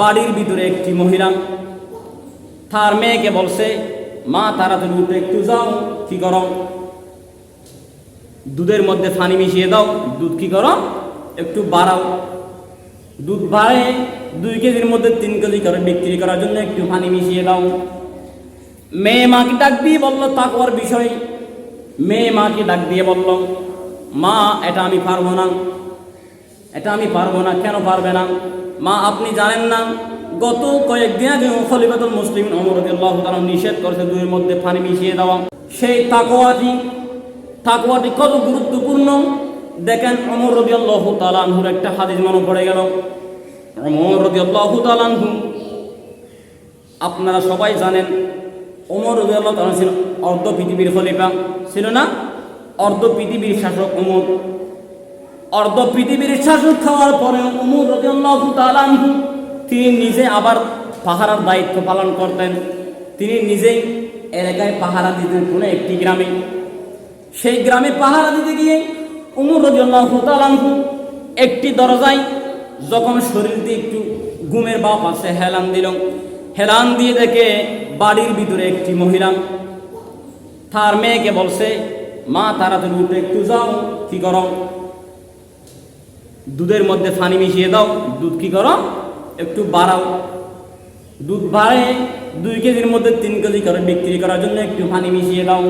বাড়ির ভিতরে একটি মহিলা, তার মেয়েকে বলছে, মা, তাড়াতাড়ি উঠে একটু যাও, কি করো? দুধের মধ্যে পানি মিশিয়ে দাও, দুধ কি করো? একটু বাড়াও। দুধ বাড়ে দুই কেজির মধ্যে তিন কেজি করে বিক্রি করার জন্য একটু পানি মিশিয়ে দাও। মেয়ে মাকে ডাক দিয়ে বলল, তাকওয়ার বিষয়। মেয়ে মাকে ডাক দিয়ে বলল, মা, এটা আমি পারব না। এটা আমি পারব না, কেন পারবে না? মা, আপনি জানেন না, গত কয়েকদিন আগে খলিফাতুল মুসলিম অমরদুল্লাহ তারা নিষেধ করেছে দুইয়ের মধ্যে পানি মিশিয়ে দেওয়া। সেই তাকওয়াটি তাকওয়াটি কত গুরুত্বপূর্ণ? দেখেন অমর রবি আল্লাহ তালানহুর একটা হাদিস মনে পড়ে গেল। অমর রবি আল্লাহ তালানহু আপনারা সবাই জানেন, ওমর রবি আল্লাহ তালান ছিল অর্ধ পৃথিবীর খলিফা। ছিল না? অর্ধ পৃথিবীর শাসক ওমর। অর্ধ পৃথিবীর শাসক খাওয়ার পরে উমর রাদিয়াল্লাহু তাআলা আনহু, তিনি নিজে আবার পাহারার দায়িত্ব পালন করতেন। তিনি নিজেই এলাকায় পাহারা দিতেন কোনো একটি গ্রামে। সেই গ্রামে পাহারা দিতে গিয়ে উমর রাদিয়াল্লাহু তাআলা আনহু একটি দরজায় যখন শরীর দিয়ে একটু ঘুমের বাপ আছে হেলান দিল। হেলান দিয়ে দেখে বাড়ির ভিতরে একটি মহিলা। তার মেয়েকে বলছে, মা, তাড়াতাড়ি উঠে একটু যাও, কি করো? দুধের মধ্যে পানি মিশিয়ে দাও, দুধ কি করো? একটু বাড়াও। দুধ বাড়ে দুই কেজির মধ্যে তিন কেজি করে বিক্রি করার জন্য একটু পানি মিশিয়ে দাও।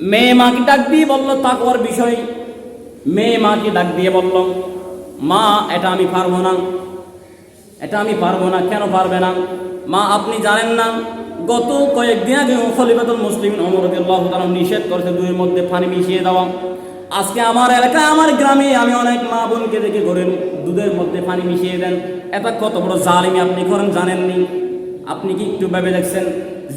মেয়ে মাকে ডাক দিয়ে বলল তাকওয়ার বিষয়। মেয়ে মাকে ডাক দিয়ে বলল, মা, এটা আমি পারব না। এটা আমি পারব না, কেন পারবে না? মা, আপনি জানেন না, গত কয়েকদিন আগে খলিফাতুল মুসলিম অমরদুল্লাহ তারা নিষেধ করেছে দুইয়ের মধ্যে পানি মিশিয়ে দেওয়া। আজকে আমার এলাকায়, আমার গ্রামে আমি অনেক মা বোনকে দেখে ঘরের দুধের মধ্যে পানি মিশিয়ে দেন। এটা কত বড় জালিমি আপনি করেন জানেননি? আপনি কি একটু ভেবে দেখছেন?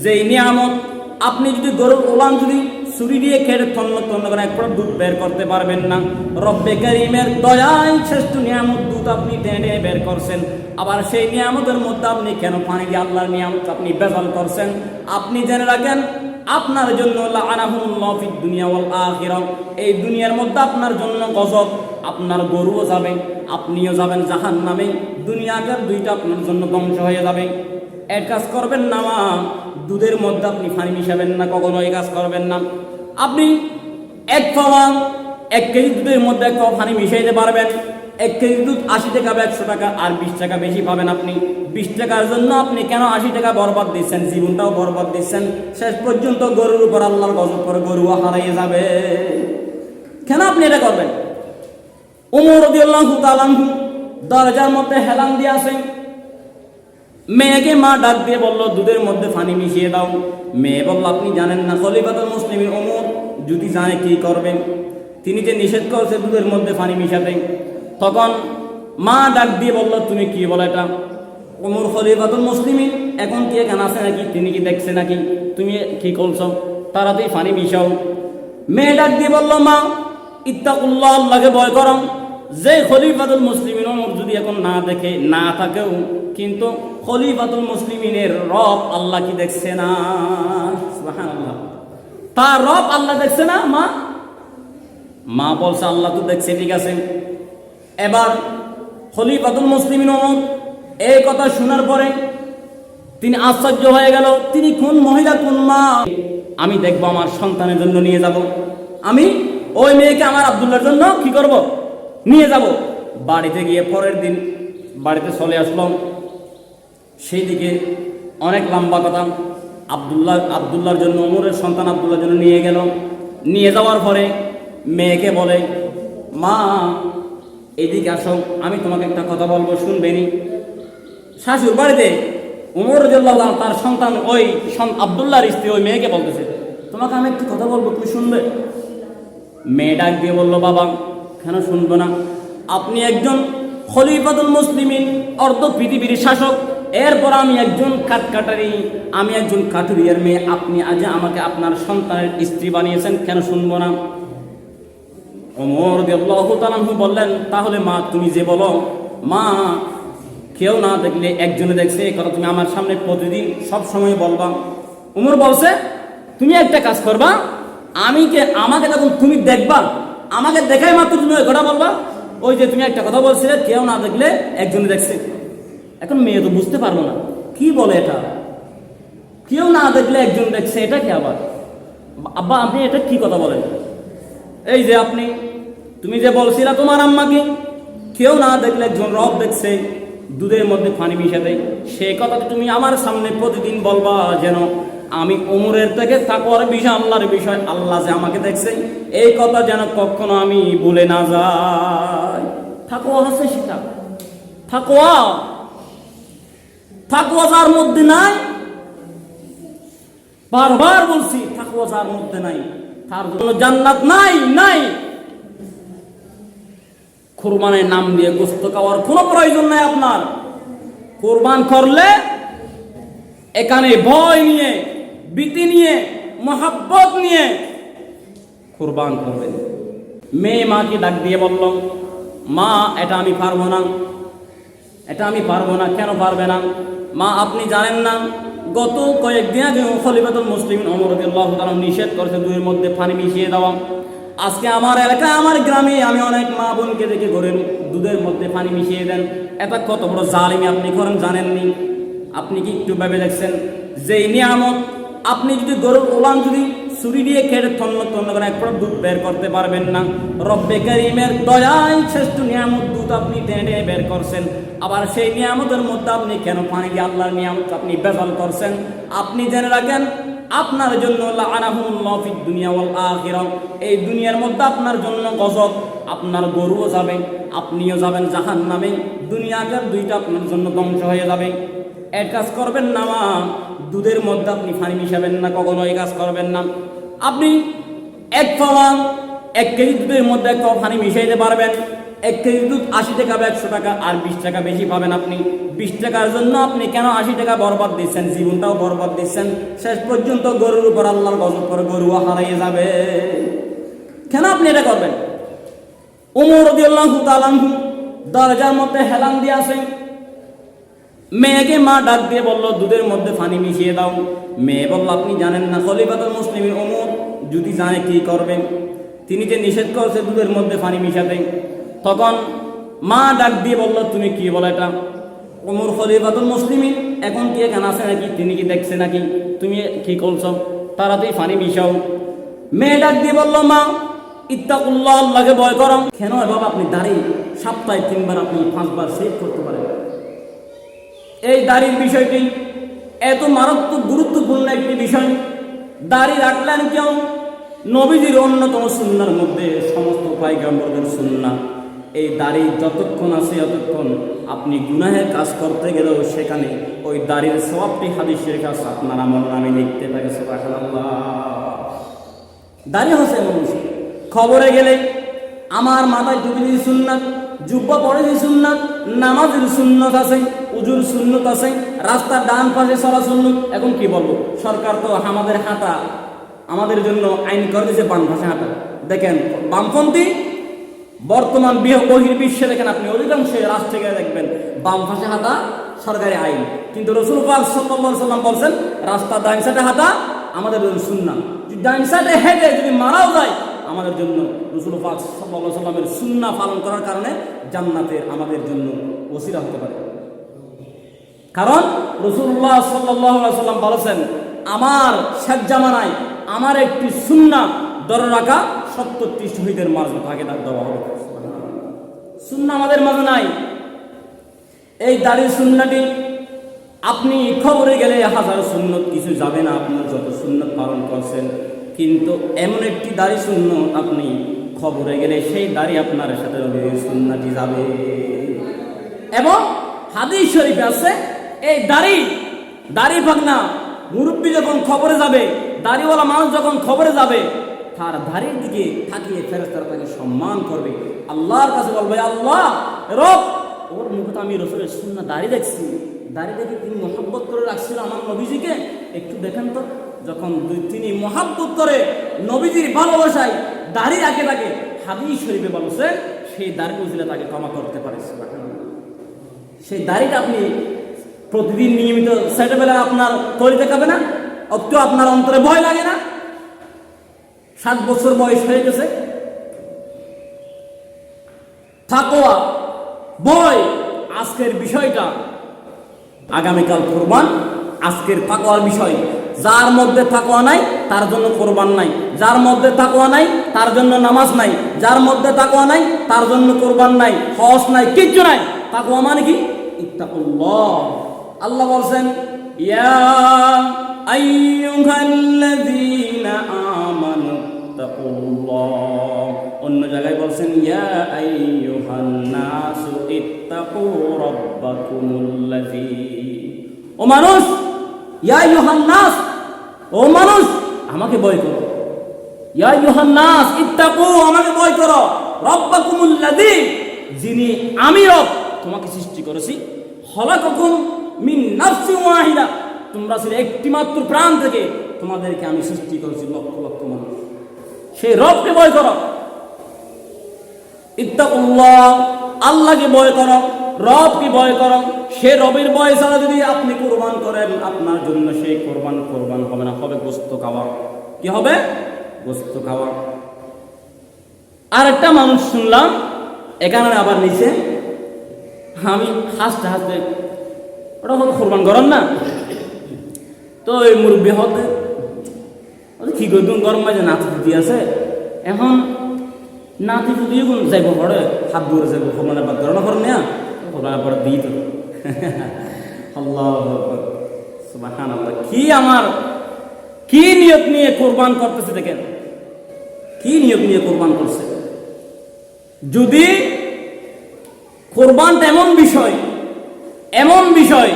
যেই নিয়ামত, আপনি যদি গরুর ওলান যদি ছুরি দিয়ে কেটে তন্ন তন্ন করে এক দুধ বের করতে পারবেন না। রব্বে করিমের দয়াই শ্রেষ্ঠ নিয়ামত দুধ আপনি টেনে বের করছেন। আবার সেই নিয়ামতের মধ্যে আপনি কেন পানি দিয়ে আল্লাহর নিয়ামত আপনি বেজাল করছেন? আপনি জেনে রাখেন আপনার জন্য দুনিয়া এই দুনিয়ার মধ্যে আপনার জন্য গজব। আপনার গরুও যাবে, আপনিও যাবেন জাহান নামে দুনিয়াকার দুইটা আপনার জন্য ধ্বংস হয়ে যাবে। এক কাজ করবেন না মা, দুধের মধ্যে আপনি পানি মিশাবেন না কখনো এই কাজ করবেন না। আপনি এক পাওয়া এক কেজি দুধের মধ্যে এক পাওয়া পানি মিশাইতে পারবেন। এক কেজি দুধ আশি টাকা বা একশো টাকা আর বিশ টাকা বেশি পাবেন আপনি। বিশ টাকার জন্য আপনি কেন আশি টাকা বরবাদ দিচ্ছেন? জীবনটাও বরবাদ দিচ্ছেন। শেষ পর্যন্ত গরুর উপর আল্লাহর গজব করে গরুও হারাইয়ে যাবে। কেন আপনি এটা করবেন? উমর তাআলাহু দরজার মধ্যে হেলান দিয়ে আসেন। মেয়েকে মা ডাক দিয়ে বলল, দুধের মধ্যে পানি মিশিয়ে দাও। মেয়ে বলল, আপনি জানেন না, খলিফাতুল মুসলিমের ওমর যদি জানে কি করবেন? তিনি যে নিষেধ করছে, দুধের মধ্যে পানি মিশাতে তখন মা ডাক দিয়ে বলল, তুমি কি বলো এটা? ওমর খলিফাতুল মুসলিমিন এখন কি এখানে আছে নাকি? তিনি কি দেখছে নাকি? তুমি কি করছ? তাড়াতাড়ি পানি মিশাও মেয়ে ডাক দিয়ে বলল, মা ইত্তাকুল্লাহ আল্লাহকে ভয় করো। যে খলিফাতুল মুসলিমিন ওমর যদি এখন না দেখে, না থাকেও, কিন্তু খলিফাতুল মুসলিমিনের রব আল্লাহ কি দেখছে না? তার রব আল্লাহ দেখছে না, মা? মা বলছে, আল্লাহ তো দেখছে, ঠিক আছে। এবার খলিফাতুল মুসলিমিন ওমর এই কথা শোনার পরে তিনি আশ্চর্য হয়ে গেল, তিনি কোন মহিলা, কোন মা? আমি দেখব আমার সন্তানের জন্য নিয়ে যাব। আমি ওই মেয়েকে আমার আবদুল্লার জন্য কি করব? নিয়ে যাব। বাড়িতে গিয়ে পরের দিন বাড়িতে চলে আসলাম। সেই দিকে অনেক লম্বা কথা আবদুল্লাহ আবদুল্লার জন্য, ওমরের সন্তান আবদুল্লার জন্য নিয়ে গেল। নিয়ে যাওয়ার পরে মেয়েকে বলে, মা এদিকে আসো, আমি তোমাকে একটা কথা বলব, শুনবেনি? শাশুর বাড়িতে উমর রাদিয়াল্লাহু তার সন্তান, ওই আবদুল্লাহর স্ত্রী, ওই মেয়েকে বলতেছে, তোমাকে আমি একটু কথা বলব, তুমি শুনবে? মেয়ে ডাক দিয়ে বলল, বাবা, কেন শুনব না? আপনি একজন খলিফাতুল মুসলিমিন, অর্ধ পৃথিবীর শাসক, এরপর আমি একজন কাঠকাটারি, আমি একজন কাঠুরিয়ার মেয়ে, আপনি আজ আমাকে আপনার সন্তানের স্ত্রী বানিয়েছেন, কেন শুনব না? ওমর রাদিয়াল্লাহু তাআলা বললেন, তাহলে মা, তুমি যে বলো, মা, কেউ না দেখলে একজনে দেখছে, এই কথা তুমি আমার সামনে প্রতিদিন সব সময় বলবা। উমর বলছে, তুমি একটা কাজ করবা, আমি কে, আমাকে যখন তুমি দেখবা, আমাকে দেখাই মাত্র তুমি ওই কথা বলবা। ওই যে তুমি একটা কথা বলছিলে, কেউ না দেখলে একজনে দেখছে। এখন মেয়ে তো বুঝতে পারব না, কি বলে এটা? কেউ না দেখলে একজন দেখছে, এটা কি আবার? আব্বা, আপনি এটা কি কথা বলেন? এই যে আপনি, তুমি যে বলছিলা তোমার আম্মাকে, কেউ না দেখলে একজন রব দেখছে, দুধের মধ্যে পানি মিশাতে সেই কথাটা তুমি আমার সামনে প্রতিদিন বলবা যেন আমি উমরের থেকে তাকওয়ার বিষয়, আল্লাহর বিষয়, আল্লাহ যে আমাকে দেখছে, এই কথা যেন কখনো আমি বলে না যাই। থাকোয়া হচ্ছে সেটা। থাকোয়া থাকোয়া যার মধ্যে নাই, বারবার বলছি থাকোয়া যার মধ্যে নাই। তার জন্য জান্নাত নাই নাই। কোরবানের নাম দিয়ে গোস্ত খাওয়ার কোনো প্রয়োজন নাই আপনার। কোরবান করলে এখানে ভয় নিয়ে, ভীতি নিয়ে, মহাব্বত নিয়ে কোরবান করবেন। মেয়ে মাকে ডাক দিয়ে বলল, মা, এটা আমি পারব না। এটা আমি পারব না, কেন পারবে না? মা, আপনি জানেন না? গত কয়েকদিন আগে খলিফাতুল মুসলিম অমরদুল্লাহ তারা নিষেধ করেছে, দুইয়ের মধ্যে পানি মিশিয়ে দেওয়া। আজকে আমার এলাকায়, আমার গ্রামে আমি অনেক মা বোনকে দেখে ঘরের দুধের মধ্যে পানি মিশিয়ে দেন। এটা কত বড় জালিমি, আপনি করেন, জানেননি? আপনি কি একটু ভেবে দেখছেন? যে নিয়ামত, আপনি যদি গরুর ওলাম যদি ছুরি দিয়ে কেটে তন্ন তন্ন করে এক দুধ বের করতে পারবেন না। রব্বে করিমের দয়ায় শ্রেষ্ঠ নিয়ামত দুধ আপনি টেনে বের করছেন। আবার সেই নিয়ামতের মধ্যে আপনি কেন পানি দিয়ে আল্লাহর নিয়ামত আপনি বেজাল করছেন? আপনি জেনে রাখেন, আপনার জন্য দুনিয়া এই দুনিয়ার মধ্যে আপনার জন্য গজব, আপনার গরুও যাবে, আপনিও যাবেন জাহান্নামে। দুনিয়াকার দুইটা আপনার জন্য ধ্বংস হয়ে যাবে। এক কাজ করবেন না দুধের মধ্যে আপনি পানি মিশাবেন না কখনো এই কাজ করবেন না। আপনি এক পাওয়া এক কেজি দুধের মধ্যে এক পানি মিশাইতে পারবেন। এক কেজি দুধ আশি টাকা বা একশো টাকা আর বিশ টাকা বেশি পাবেন আপনি। বিশ টাকার জন্য আপনি কেন আশি টাকা বরবাদ দিচ্ছেন? জীবনটাও বরবাদ দিচ্ছেন। শেষ পর্যন্ত গরুর উপর আল্লাহর গজব করে গরুও হারাইয়ে যাবে। কেন আপনি এটা করবেন? উমর তাআলাহু দরজার মধ্যে হেলান দিয়ে আসেন মেয়েকে মা ডাক দিয়ে বলল, দুধের মধ্যে পানি মিশিয়ে দাও। মেয়ে বলল, আপনি জানেন না, খলিফাতুল মুসলিমের ওমর যদি জানে কি করবেন। তিনি যে নিষেধ করছে দুধের মধ্যে পানি মিশাতে। তখন মা ডাক দিয়ে বলল, তুমি কি বলো এটা? ওমর খলিফাতুল মুসলিমিন, এখন কি এখানে আছে নাকি? তিনি কি দেখছে নাকি? তুমি কি করছ? তাড়াতাড়ি পানি মিশাও। মেয়ে ডাক দিয়ে বলল, মা, ইত্তাকুল্লাহ, আল্লাহকে ভয় করো। কেন বাবা আপনি দাঁড়িয়ে সপ্তাহে তিনবার আপনি পাঁচবার সেভ করতে পারেন? এই দাড়ির বিষয়টি এত মারাত্মক গুরুত্বপূর্ণ একটি বিষয়। দাড়ি রাখলেন কেউ? নবীজির অন্যতম সুন্নার মধ্যে সমস্ত পাইগাম্বরদের সুন্না এই দাড়ি যতক্ষণ আছে ততক্ষণ আপনি গুনাহের কাজ করতে গেলেও সেখানে ওই দাড়ির সবটি হাদিসের কাজ আপনার আমার নামে লিখতে থাকে দাঁড়িয়ে হচ্ছে মানুষ। খবরে গেলে আমার মাথায় টুপি দিয়ে সুন্নাত জুব্বা পরে যে সুন্নাত নামাজের সুন্নত আছে। উজুর সুন্নত আছে, রাস্তার ডান পাশে চলা সুন্নত। এখন কি বলব? সরকার তো আমাদের হাঁটা, আমাদের জন্য আইন করে দিয়েছে বাম পাশে হাঁটা। দেখেন, বামপন্থী, বর্তমান বৃহ- বহির্বিশ্বে দেখেন আপনি অধিকাংশ রাষ্ট্রে গিয়ে দেখবেন, বাম পাশে হাঁটা সরকারি আইন। কিন্তু রসুল পাক সাল্লাল্লাহু সাল্লাম বলছেন, রাস্তা ডাইন সাইডে হাঁটা আমাদের জন্য সুন্না ডাইন সাইডে হেঁটে যদি মারাও যায়, আমাদের জন্য রসুল পাক সাল্লাল্লাহু সাল্লামের সুন্না পালন করার কারণে জান্নাতের আমাদের জন্য ওসিরা হতে পারে। কারণ রসুল্লাহ সাল্লাহ সাল্লাম বলেছেন, আমার শেখ জামানায় আমার একটি সুন্না ধরে রাখা সত্তরটি শহীদের মাঝে ভাগে দেওয়া হবে। সুন্না আমাদের মাঝে নাই। এই দাড়ির সুন্নাটি আপনি খবরে গেলে হাজার সুন্নত, কিছু যাবে না। আপনার যত সুন্নত পালন করছেন, কিন্তু এমন একটি দাড়ি সুন্নত আপনি খবরে গেলে সেই দাড়ি আপনার সাথে সুন্নাটি যাবে। এবং হাদিস শরীফে আছে এই দাড়ি দাড়ি ভাগনা মুরব্বী যখন খবরে যাবে, দাড়িওয়ালা মানুষ যখন খবরে যাবে, তার দাড়ির দিকে থাকিয়ে ফেরেস্তারা তাকে সম্মান করবে। আল্লাহর কাছে বলবে, আল্লাহ, রব, ওর মুখে তো আমি রসুলের শূন্য দাড়ি দেখছি। দাড়ি দেখে তিনি মহাব্বত করে রাখছিল আমার নবীজিকে। একটু দেখেন তো, যখন দুই তিনি মহাব্বত করে নবীজির ভালোবাসায় দাড়ি রাখে তাকে হাদিস শরীফে বলছে, সেই দাড়ি বুঝলে তাকে ক্ষমা করতে পারে। সেই দাড়িটা আপনি প্রতিদিন নিয়মিত সেটেবেলা আপনার তৈরি দেখাবে না অত আপনার অন্তরে ভয় লাগে না। সাত বছর বয়স হয়ে গেছে। থাকোয়া ভয়, আজকের বিষয়টা। আগামীকাল কোরবান, আজকের তাকওয়ার বিষয়। যার মধ্যে তাকওয়া নাই, তার জন্য কোরবান নাই। যার মধ্যে তাকওয়া নাই, তার জন্য নামাজ নাই। যার মধ্যে তাকওয়া নাই, তার জন্য কোরবান নাই। হস নাই, কিচ্ছু নাই। তাকওয়া মানে কি? ইত্তাকুল্লাহ। আল্লাহ বলছেন, ইয়া আইয়ুহাল্লাযীনা আমানু ইত্তাকুল্লাহ অন্য জায়গায় বলছেন, ইয়া ও মানুষ, ইয়া আইয়ুহান ও মানুষ, আমাকে ভয় করো। ইয়া আইয়ুহান নাস ইত্তাকু, আমাকে ভয় করো। রাব্বাকুমুল্লাযী, যিনি আমি রব, তোমাকে সৃষ্টি করেছি। খলাকাকুম তোমরা ছিলে একটি মাত্র প্রাণ থেকে তোমাদেরকে আমি সৃষ্টি করেছি লক্ষ লক্ষ মানুষ। সেই রবকে ভয় করো। ইত্তাকুল্লাহ, আল্লাহকে ভয় করো, রবকে ভয় করো। সে রবের ভয় ছাড়া যদি আপনি কোরবান করেন, আপনার জন্য সেই কোরবান কোরবান হবে না, হবে গোস্ত খাওয়া। কি হবে? গোস্ত খাওয়া। আর একটা মানুষ শুনলাম, এখানে আবার নিচে আমি হাসতে হাসতে ওটা হলো কোরবান গরম না? তো এই মুরব্বী হতে কি করতুন গরম মাঝে নাতি দিদি আছে, এখন নাতি যদি কোন যাইব পড়ে হাত দূরে যাইব কোরবানের বাদ গরম করে দিই তো। আল্লাহ কি আমার, কি নিয়ত নিয়ে কোরবান করতেছে দেখেন? কি নিয়ত নিয়ে কোরবান করছে? যদি কোরবানটা এমন বিষয় এমন বিষয়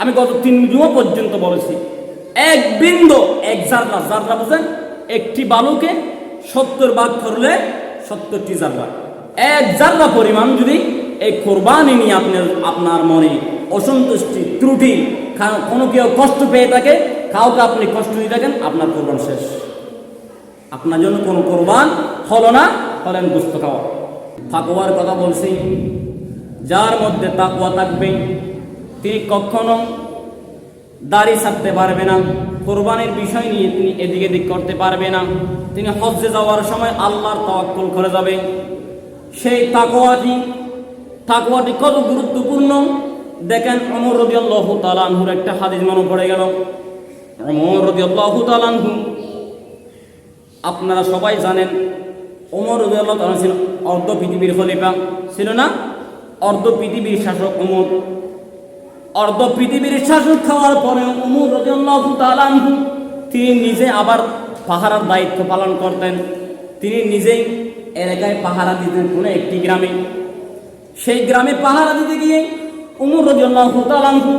আমি গত তিন জুমা পর্যন্ত বলেছি। এক বিন্দু, এক জাররা জাররা বুঝেন? একটি বালুকে সত্তর ভাগ করলে সত্তরটি জাররা। এক জাররা পরিমাণ যদি এই কোরবানি নিয়ে আপনার আপনার মনে অসন্তুষ্টি, ত্রুটি কোনো কেউ কষ্ট পেয়ে থাকে, কাউকে আপনি কষ্ট দিয়ে থাকেন, আপনার কোরবান শেষ। আপনার জন্য কোনো কোরবান হলো না, হলেন দুস্থ খাওয়া। তাকওয়ার কথা বলছি যার মধ্যে তাকওয়া থাকবে, তিনি কখনো দাড়ি ছাড়তে পারবে না, কোরবানির বিষয় নিয়ে তিনি এদিক এদিক করতে পারবে না। তিনি হজ্জে যাওয়ার সময় আল্লাহর তাওয়াক্কুল করে যাবে। সেই তাকওয়াটি তাকওয়াটি কত গুরুত্বপূর্ণ? দেখেন অমর রদিয়াল্লাহু তাআলা আনহুর একটা হাদিস মনে পড়ে গেল। অমর রদিয়াল্লাহু তাআলা আনহু, আপনারা সবাই জানেন, ওমর রদিয়াল্লাহু তাআলা ছিল অর্ধ পৃথিবীর খলিফা, ছিল না? অর্ধ পৃথিবীর শাসক ওমর অর্ধ পৃথিবীর শাসক খাওয়ার পরে উমর তিনি নিজে আবার পাহারার দায়িত্ব পালন করতেন। তিনি নিজেই এলাকায় পাহারা দিতেন কোনো একটি গ্রামে। সেই গ্রামে পাহারা দিতে গিয়ে উমর আনহু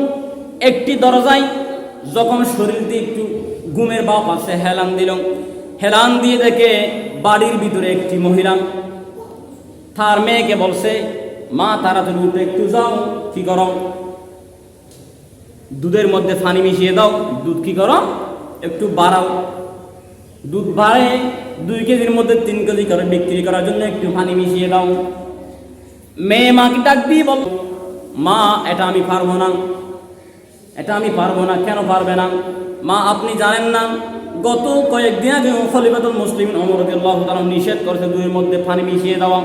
একটি দরজায় যখন শরীর দিয়ে একটু ঘুমের বাপ আছে, হেলান দিল। হেলান দিয়ে দেখে বাড়ির ভিতরে একটি মহিলা, তার মেয়েকে বলছে মা তাড়াতাড়ি উঠে একটু যাও, কি করো? দুধের মধ্যে পানি মিশিয়ে দাও, দুধ কি করো? একটু বাড়াও। দুধ বাড়ে, দুই কেজির মধ্যে তিন কেজি করে বিক্রি করার জন্য একটু পানি মিশিয়ে দাও। মেয়ে মাকে ডাকবি বল, মা, এটা আমি পারব না। এটা আমি পারব না, কেন পারবে না? মা, আপনি জানেন না, গত কয়েকদিন আগে খলিফাতুল মুসলিম অমরদুল্লাহ তারা নিষেধ করেছে দুধের মধ্যে পানি মিশিয়ে দেওয়া।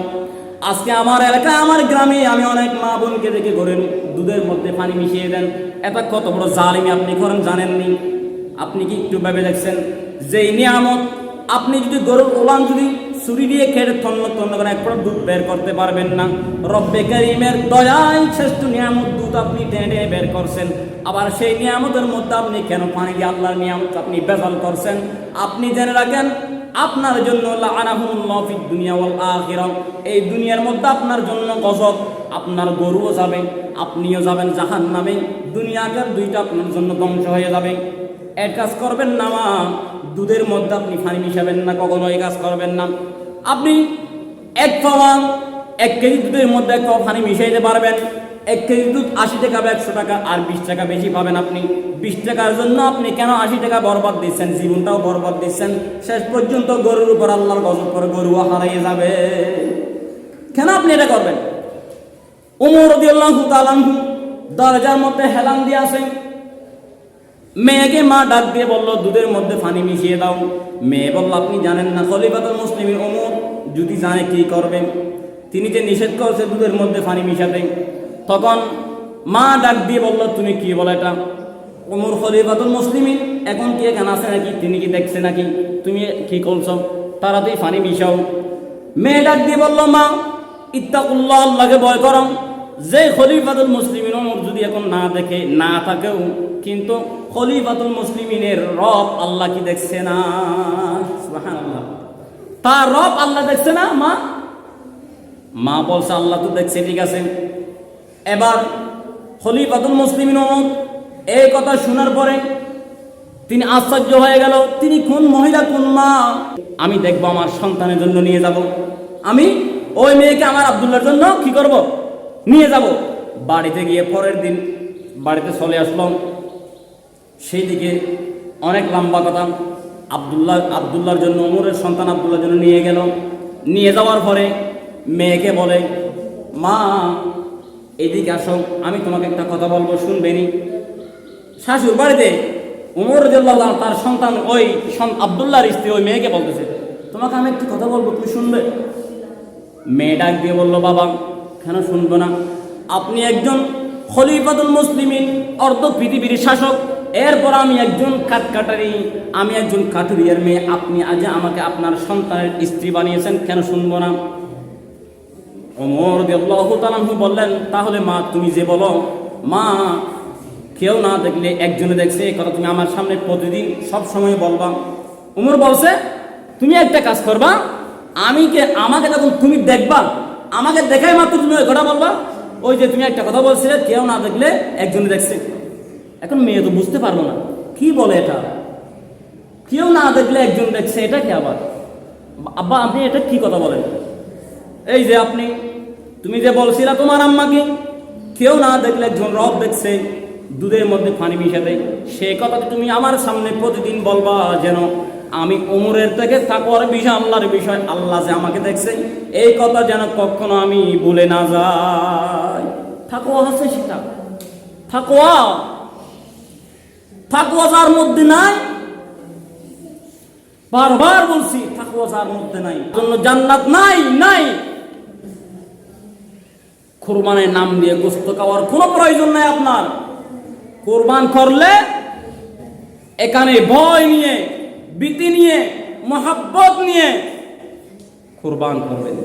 আজকে আমার এলাকায়, আমার গ্রামে আমি অনেক মা বোনকে দেখে ঘরের দুধের মধ্যে পানি মিশিয়ে দেন। এটা কত বড় জালিমি আপনি করেন জানেননি। আপনি কি একটু ভেবে দেখছেন? যেই নিয়ামত, আপনি যদি গরুর ওলান যদি ছুরি দিয়ে কেটে তন্ন তন্ন করে এক ফোঁটা দুধ বের করতে পারবেন না। রব্বে করিমের দয়াই শ্রেষ্ঠ নিয়ামত দুধ আপনি টেনে বের করছেন। আবার সেই নিয়ামতের মধ্যে আপনি কেন পানি দিয়ে আল্লাহর নিয়ামত আপনি বেজাল করছেন? আপনি জেনে রাখেন আপনার জন্য এই দুনিয়ার মধ্যে আপনার জন্য গজব। আপনার গরুও যাবে, আপনিও যাবেন জাহান নামে দুনিয়াকার দুইটা আপনার জন্য ধ্বংস হয়ে যাবে। এক কাজ করবেন না মা, দুধের মধ্যে আপনি পানি মিশাবেন না কখনো এই কাজ করবেন না। আপনি এক পাওয়া এক কেজি দুধের মধ্যে এক পাওয়া পানি মিশাইতে পারবেন। এক কেজি দুধ আশি টাকা বা একশো টাকা আর বিশ টাকা বেশি পাবেন আপনি। বিশ টাকার জন্য আপনি কেন আশি টাকা বরবাদ দিচ্ছেন? জীবনটাও বরবাদ দিচ্ছেন। শেষ পর্যন্ত গরুর উপর আল্লাহর গজব করে গরুও হারাইয়ে যাবে। কেন আপনি এটা করবেন? উমর তাআলাহু দরজার মধ্যে হেলান দিয়ে আসেন। মেয়েকে মা ডাক দিয়ে বলল, দুধের মধ্যে পানি মিশিয়ে দাও। মেয়ে বলল, আপনি জানেন না, খলিফাতুল মুসলিমের ওমর যদি জানে কি করবেন? তিনি যে নিষেধ করছে, দুধের মধ্যে পানি মিশাতে তখন মা ডাক দিয়ে বলল, তুমি কি বলো এটা? ওমর খলিফাতুল মুসলিমিন, এখন কি এখানে আছে নাকি? তিনি কি দেখছে নাকি? তুমি কি করছ? তারা তুই ফানি মিশাও মেয়ে ডাক দিয়ে বলল, মা, ইত্তাকুল্লাহ, আল্লাহকে ভয় করো। যে খলিফাতুল মুসলিমিন ওমর যদি এখন না দেখে, না থাকেও, কিন্তু খলিফাতুল মুসলিমিনের রব আল্লাহ কি দেখছে না? তার রব আল্লাহ দেখছে না, মা? মা বলছে, আল্লাহ তো দেখছে, ঠিক আছে। এবার খলিফাতুল মুসলিমিন ওমর এই কথা শোনার পরে তিনি আশ্চর্য হয়ে গেল, তিনি কোন মহিলা, কোন মা? আমি দেখব আমার সন্তানের জন্য নিয়ে যাব। আমি ওই মেয়েকে আমার আবদুল্লার জন্য কি করব? নিয়ে যাব। বাড়িতে গিয়ে পরের দিন বাড়িতে চলে আসলাম। সেই দিকে অনেক লম্বা কথা আবদুল্লাহ আবদুল্লার জন্য ওমরের সন্তান আবদুল্লার জন্য নিয়ে গেল। নিয়ে যাওয়ার পরে মেয়েকে বলে, মা এদিকে আসো, আমি তোমাকে একটা কথা বলব, শুনবেনি? শাশুর বাড়িতে উমর আনহু, তার সন্তান, ওই আবদুল্লাহর স্ত্রী, ওই মেয়েকে বলতেছে, তোমাকে আমি একটু কথা বলব, তুমি শুনবে? মেয়ে ডাক দিয়ে বলল, বাবা, কেন শুনব না? আপনি একজন খলিফাতুল মুসলিমিন, অর্ধ পৃথিবীর শাসক, এরপর আমি একজন কাঠকাটারি, আমি একজন কাঠুরিয়ার মেয়ে, আপনি আজ আমাকে আপনার সন্তানের স্ত্রী বানিয়েছেন, কেন শুনব না? তাআলা আনহু বললেন, তাহলে মা, তুমি যে বলো, মা কেউ না দেখলে একজনে দেখছে, এই কথা তুমি আমার সামনে প্রতিদিন সব সময় বলবা। উমর বলছে, তুমি একটা কাজ করবা, আমি কে, আমাকে যখন তুমি দেখবা, আমাকে দেখাই মাত্র তুমি কথা বলবা, ওই যে তুমি একটা কথা বলছিলে কেউ না দেখলে একজনে দেখছে। এখন মেয়ে তো বুঝতে পারব না, কি বলে এটা? কেউ না দেখলে একজন দেখছে, এটা কি আবার? আব্বা, আপনি এটা কি কথা বলেন? এই যে আপনি তুমি যে বলছিলা তোমার আম্মাকে, কেউ না দেখলে একজন রব দেখছে, দুধের মধ্যে পানি মিশাতে। সেই কথাটা তুমি আমার সামনে প্রতিদিন বলবা যেন আমি ওমরের থেকে তাকওয়ার বিষয়, আল্লাহর বিষয়, আল্লাহ যে আমাকে দেখছে, এই কথা যেন কখনো আমি ভুলে না যাই। থাকোয়া আছে সেটা। থাকোয়া থাকোয়া যার মধ্যে নাই, বারবার বলছি থাকোয়া যার মধ্যে নাই। জন্য জান্নাত নাই নাই। কোরবানের নাম দিয়ে গোস্ত খাওয়ার কোনো প্রয়োজন নাই আপনার। কোরবান করলে এখানে ভয় নিয়ে, ভীতি নিয়ে, মহাব্বত নিয়ে কোরবান করবেন।